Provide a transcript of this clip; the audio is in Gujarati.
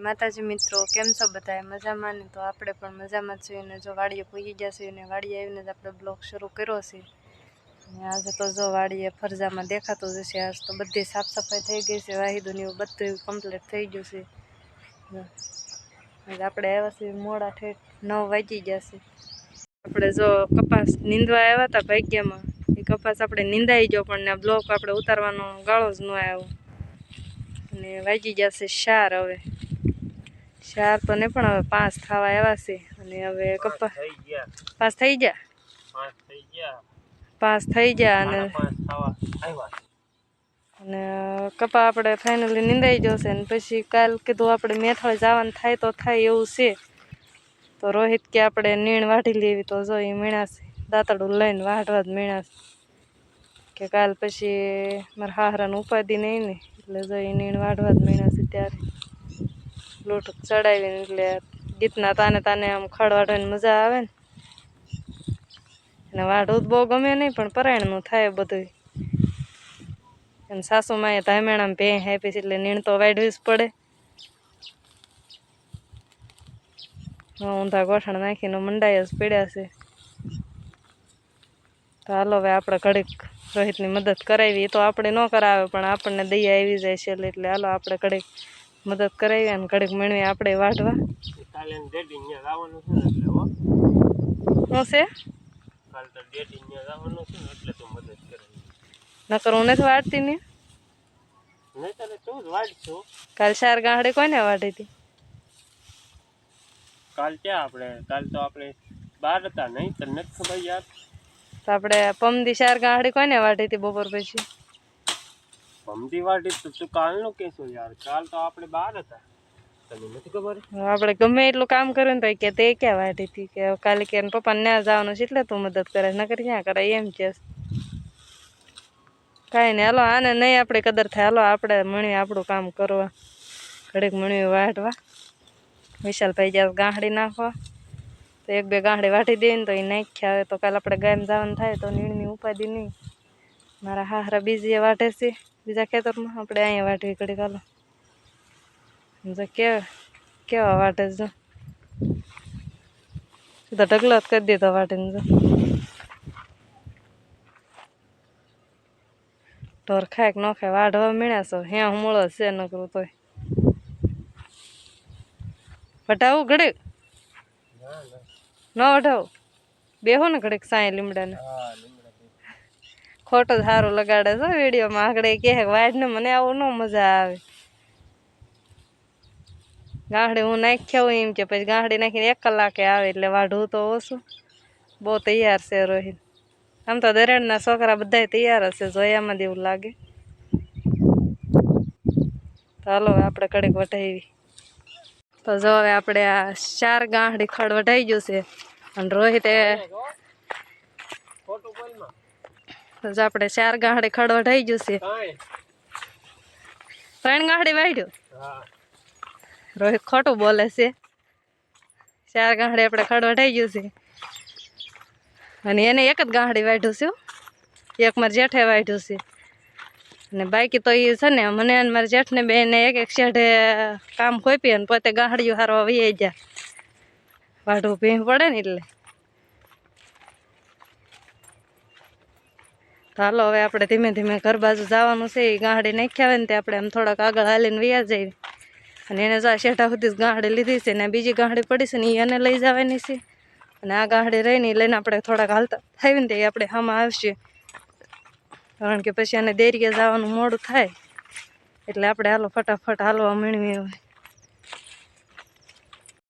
માતાજી મિત્રો, કેમ છો બધા મજામાં ને? તો આપણે પણ મજામાં છીએ ને જો વાડીએ પૂગી ગયા છીએ ને વાડીએ આવીને જ આપણે બ્લોગ શરૂ કર્યો છે. અને આજે તો જો વાડીએ ફરજામાં દેખાતું જ હશે. આજ તો બધી સાફ સફાઈ થઈ ગઈ છે, વાહિદું ને એવું બધું કમ્પ્લીટ થઈ ગયું છે. આપણે આવ્યા છીએ મોડા ઠેઠ નવ વાગી ગયા છે. આપણે જો કપાસ નીંદવા આવ્યા હતા ભાગ્યમાં. એ કપાસ આપણે નીંદાઈ ગયો, પણ ને બ્લોક આપણે ઉતારવાનો ગાળો જ ન આવ્યો. અને વાગી ગયા છે શાર હવે. ચાર તો નહીં પણ હવે પાંચ થવા આવ્યા છે. અને હવે કપા પાંચ થઈ ગયા? પાંચ થઈ ગયા. અને અને કપા આપણે ફાઇનલી નિંદાઈ જશે અને પછી કાલ કીધું આપણે મેથળ જવાનું થાય તો થાય એવું છે. તો રોહિત કે આપણે નીણ વાઢી લેવી તો જો એ મીણાશે દાંતડું લઈને વાઢવા જ મીણાશે કે કાલ પછી મારા હાહરાને ઉપાધિ નહીં ને એટલે જો એ નીણ વાઢવા જ મીણાશે ત્યારે. લોટ ચડાવીને એટલે ગીતના તાને તાને આમ ખડવાડવાની મજા આવે ને. અને વાઢવું જ બહુ ગમે નહીં, પણ પરાયણનું થાય બધું અને સાસુમાએ ધામેણામાં ભેં આપી છે એટલે નીણ તો વાઢવી જ પડે. ઊંધા ગોઠણ નાખીને મંડાઈ જ પીડ્યા છે. તો હાલો હવે આપણે ઘડીક રોહિતની મદદ કરાવી, એ તો આપણે ન કરાવે, પણ આપણને દયા આવી જાય છે એટલે હાલો આપણે ઘડીક મદદ કરાવી અને કડક મેળવી આપણે વાઢવા. કાલે ડેડી ત્યાં જવાનું છે ને એટલે હો. શું છે? કાલે તો ડેડી ત્યાં જવાનું છે ને એટલે તું મદદ કરે. નકર હું નથી વાઢતી ને? કાલ ચાર ગાંહડી કોઈને વાઢી હતી? કાલ ક્યાં આપણે? કાલ તો આપણે બહાર હતા નહીં તને ખબર યાર? તો આપણે પમદી ચાર ગાંહડી કોઈને વાઢી હતી બપોર પછી? ભમતી વાટી તો તું કાલનું કહેશું યાર. કાલ તો આપણે બહાર હતા. તને આપણે ગમે એટલું કામ કર્યું ને તો કે તે ક્યાં વાઢી હતી કે કાલે કે પપ્પાને ત્યાં જવાનું છે એટલે તું મદદ કરે ન કરી ક્યાં કરે, એમ છે. કાંઈ નહીં, હાલો, આને નહીં આપણે કદર થાય. હાલો, આપણે મણ્યું આપણું કામ કરવા. ઘડીક મણ્યું વાટવા વિશાલભાઈ જ્યાં ગાંહડી નાખવા. તો એક બે ગાંહડી વાટી દે ને તો એ નાખ્યા. આવે તો કાલે આપણે ગામ જવાનું થાય તો નીણની ઉપાધિ નહીં. મારા હાહરા બીજી વાટે છે. બીજા ખેતરમાં આપણે અહીંયા વાટવી કડી હાલો જો કેવા કેવા વાટે જો. તો ઢગલો જ કરી દીધો વાટીને જો. ઢોર ખાય ન ખાય વાઢવા મીણ્યા છો. હે હું મળો છે ન કરું તોય. વટાવું ઘડીક? ના વટાવું બેહો ને ઘડીક સાંય લીમડાને. હા લીમડા દે. ખોટો જ સારું લગાડે છે વિડીયોમાં. આગળ કહે વાડ ને મને આવું ન મજા આવે. ગાંહડી હું નાખ્યા હોય એમ કે પછી ગાંહડી નાખીને એક કલાકે આવે એટલે વાઢવું તો ઓછું. બહુ તૈયાર છે રોહિત. આમ તો દરેડના છોકરા બધા તૈયાર હશે જોયામાં જ એવું લાગે. તો હાલો હવે આપણે કડીક વટાવી તો જો હવે આપણે આ ચાર ગાંહડી ખડ વટાઈ ગયું છે. અને રોહિતે ખોટું બોલમાં તો જો આપણે ચાર ગાહડે ખડ થઈ ગયું છે. ત્રણ ગાંહડી વાઢ્યું? રોહિત ખોટું બોલે છે. ચાર ગાંહડી આપણે ખડ થઈ ગયું છે. અને એને એક જ ગાંહડી વાઢ્યું છે એક મારા જેઠે વાઢ્યું છે. અને બાકી તો એ છે ને મને અને મારા જેઠને બેને એક એક શેઢે કામ ખોપી અને પોતે ગાંહડીઓ હારવા વહી ગયા. વાઢવું ભીમ પડે ને એટલે. હાલો, હવે આપણે ધીમે ધીમે ઘર બાજુ જવાનું છે. એ ગાંહડી નાખ્યા હોય ને તે આપણે આમ થોડાક આગળ હાલીને વ્યા જઈએ. અને એને જો શેઠા સુધી ગાંહડી લીધી છે ને બીજી ગાંહડી પડી છે ને એ એને લઈ જવાની છે. અને આ ગાંહડી રહીને લઈને આપણે થોડાક હાલતા થાય ને તે આપણે આમાં આવશે. કારણ કે પછી એને દેરીએ જવાનું મોડું થાય. એટલે આપણે હાલો ફટાફટ હાલવા હવે.